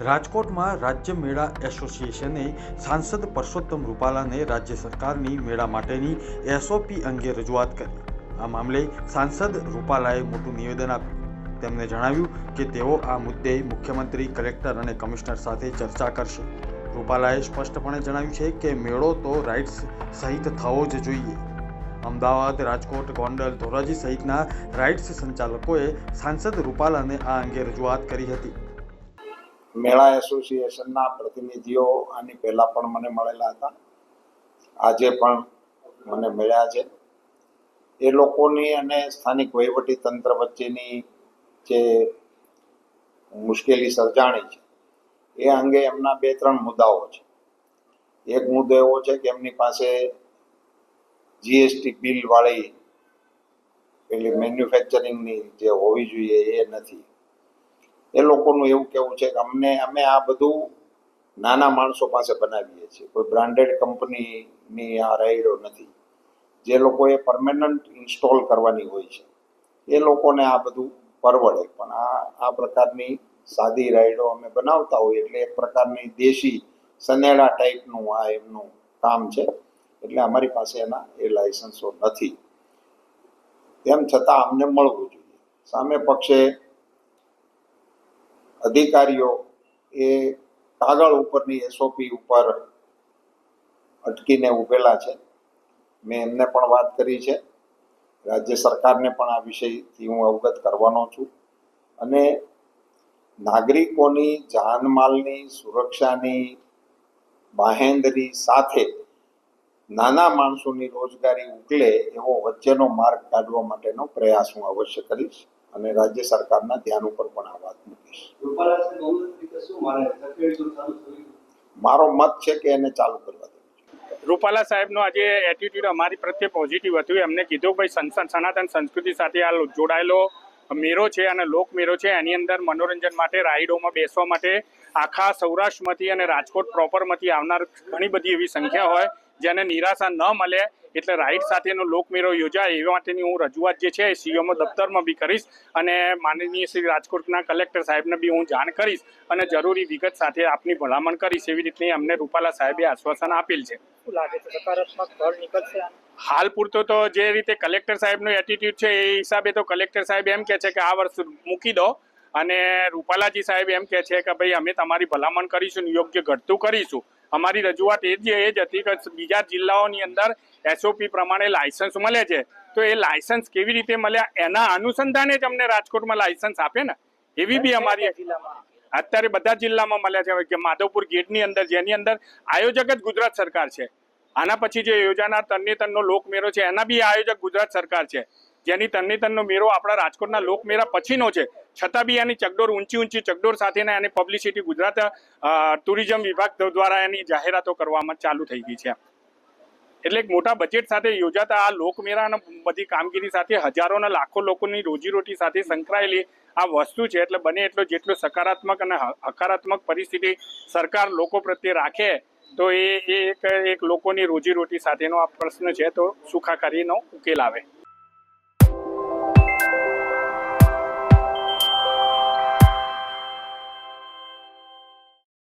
રાજકોટમાં રાજ્ય મેળા એસોસિએશને સાંસદ પરસોત્તમ રૂપાલાને રાજ્ય સરકારની મેળા માટેની એસઓપી અંગે રજૂઆત કરી. આ મામલે સાંસદ રૂપાલાએ મોટું નિવેદન આપ્યું. તેમણે જણાવ્યું કે તેઓ આ મુદ્દે મુખ્યમંત્રી, કલેક્ટર અને કમિશનર સાથે ચર્ચા કરશે. રૂપાલાએ સ્પષ્ટપણે જણાવ્યું છે કે મેળો તો રાઇટ્સ સહિત થવો જ જોઈએ. અમદાવાદ, રાજકોટ, ગોંડલ, ધોરાજી સહિતના રાઇટ્સ સંચાલકોએ સાંસદ રૂપાલાને આ અંગે રજૂઆત કરી હતી. મેળા એસોસિએશનના પ્રતિનિધિઓ આની પહેલા પણ મને મળેલા હતા. આજે પણ મને મળ્યા છે. એ લોકોની અને સ્થાનિક વહીવટી તંત્ર વચ્ચેની જે મુશ્કેલી સર્જાણી છે, એ અંગે એમના બે ત્રણ મુદ્દાઓ છે. એક મુદ્દો એવો છે કે એમની પાસે જીએસટી બિલ વાળી પેલી મેન્યુફેક્ચરિંગની જે હોવી જોઈએ એ નથી. એ લોકોનું એવું કેવું છે કે અમને, અમે આ બધું નાના માણસો પાસે બનાવીએ છીએ. કોઈ બ્રાન્ડેડ કંપનીની આ રાઈડો નથી. જે લોકોએ પરમેનન્ટ ઇન્સ્ટોલ કરવાની હોય છે. એ લોકોને આ બધું પરવડે. પણ આ આ પ્રકારની સાદી રાઈડો અમે બનાવતા હોઈએ એટલે એક પ્રકારની દેશી સનેડા ટાઈપનું આ એમનું કામ છે. એટલે અમારી પાસે એના એ લાયસન્સો નથી. તેમ છતાં અમને મળવું જોઈએ. સામે પક્ષે અધિકારીઓ એ કાગળ ઉપરની એસઓપી ઉપર અટકીને ઉભેલા છે. મેં એમને પણ વાત કરી છે. રાજ્ય સરકારને પણ આ વિષયથી હું અવગત કરવાનો છું. અને નાગરિકોની જાનમાલની, સુરક્ષાની બાહેંદરી સાથે નાના માણસોની રોજગારી ઉકલે એવો વચ્ચેનો માર્ગ કાઢવા માટેનો પ્રયાસ હું અવશ્ય કરીશ. અને રાજ્ય સરકારના ધ્યાન ઉપર પણ આ વાત મૂકીશ. મારો મત છે કે એને ચાલુ કરવા રૂપાલા સાહેબનો આજે એટીટ્યુડ અમારી પ્રત્યે પોઝિટિવ હતું. એમને કીધું ભાઈ સનાતન સંસ્કૃતિ સાથે આ જોડાયેલો મેળો છે અને લોક મેળો છે. એની અંદર મનોરંજન માટે, રાઈડોમાં બેસવા માટે આખા સૌરાષ્ટ્રમાંથી અને રાજકોટ પ્રોપરમાંથી આવનાર ઘણી બધી એવી સંખ્યા હોય, જેને નિરાશા ન મળે એટલે રાઈડ સાથેનો લોકમેળો યોજાય એ માટેની હું રજૂઆત જે છે એ સીએમઓ દફતરમાં બી કરીશ અને માનનીય શ્રી રાજકોટના કલેક્ટર સાહેબને બી હું જાણ કરીશ અને જરૂરી વિગત સાથે આપની ભલામણ કરીશ એવી રીતની અમને રૂપાલા સાહેબે આશ્વાસન આપેલ છે. લાગે છે સકારાત્મક ફળ નીકળશે હાલ પૂરતો તો જે રીતે કલેક્ટર સાહેબનો એટીટ્યુડ છે એ હિસાબે તો કલેક્ટર સાહેબ એમ કહે છે કે આ વર્ષ મૂકી દો અને રૂપાલાજી સાહેબ એમ કહે છે કે ભાઈ અમે તમારી ભલામણ કરીશું યોગ્ય ઘટતું કરીશું. અમારી રજૂઆત એ જ એ જ હતી કે બીજા જિલ્લાઓની અંદર એસઓપી પ્રમાણે લાયસન્સ મળે છે. તો એ લાયસન્સ કેવી રીતે મળ્યા એના અનુસંધાને જ અમને રાજકોટમાં લાયસન્સ આપે ને. એવી બી અમારી જિલ્લામાં અત્યારે બધા જિલ્લામાં મળ્યા છે. કે માધવપુર ગેટની અંદર જેની અંદર આયોજક જ ગુજરાત સરકાર છે. આના પછી જે યોજાનાર તરણેતરનો લોકમેળો છે એના બી આયોજક ગુજરાત સરકાર છે. જેની તરણેતરનો મેળો આપણા રાજકોટના લોકમેળા પછીનો છે. છતાં બી એની ચકડોર ઊંચી ઊંચી ચકડોર સાથેના એની પબ્લિસિટી ગુજરાત ટુરિઝમ વિભાગ દ્વારા એની જાહેરાતો કરવામાં ચાલુ થઈ ગઈ છે. એટલે એક મોટા બજેટ સાથે યોજાતા આ લોકમેળા અને બધી કામગીરી સાથે હજારોના લાખો લોકોની રોજીરોટી સાથે સંકળાયેલી આ વસ્તુ છે. એટલે બને એટલો જેટલો સકારાત્મક અને હકારાત્મક પરિસ્થિતિ સરકાર લોકો પ્રત્યે રાખે, તો એ એક એક લોકોની રોજીરોટી સાથેનો આ પ્રશ્ન છે. તો સુખાકારીનો ઉકેલ આવે.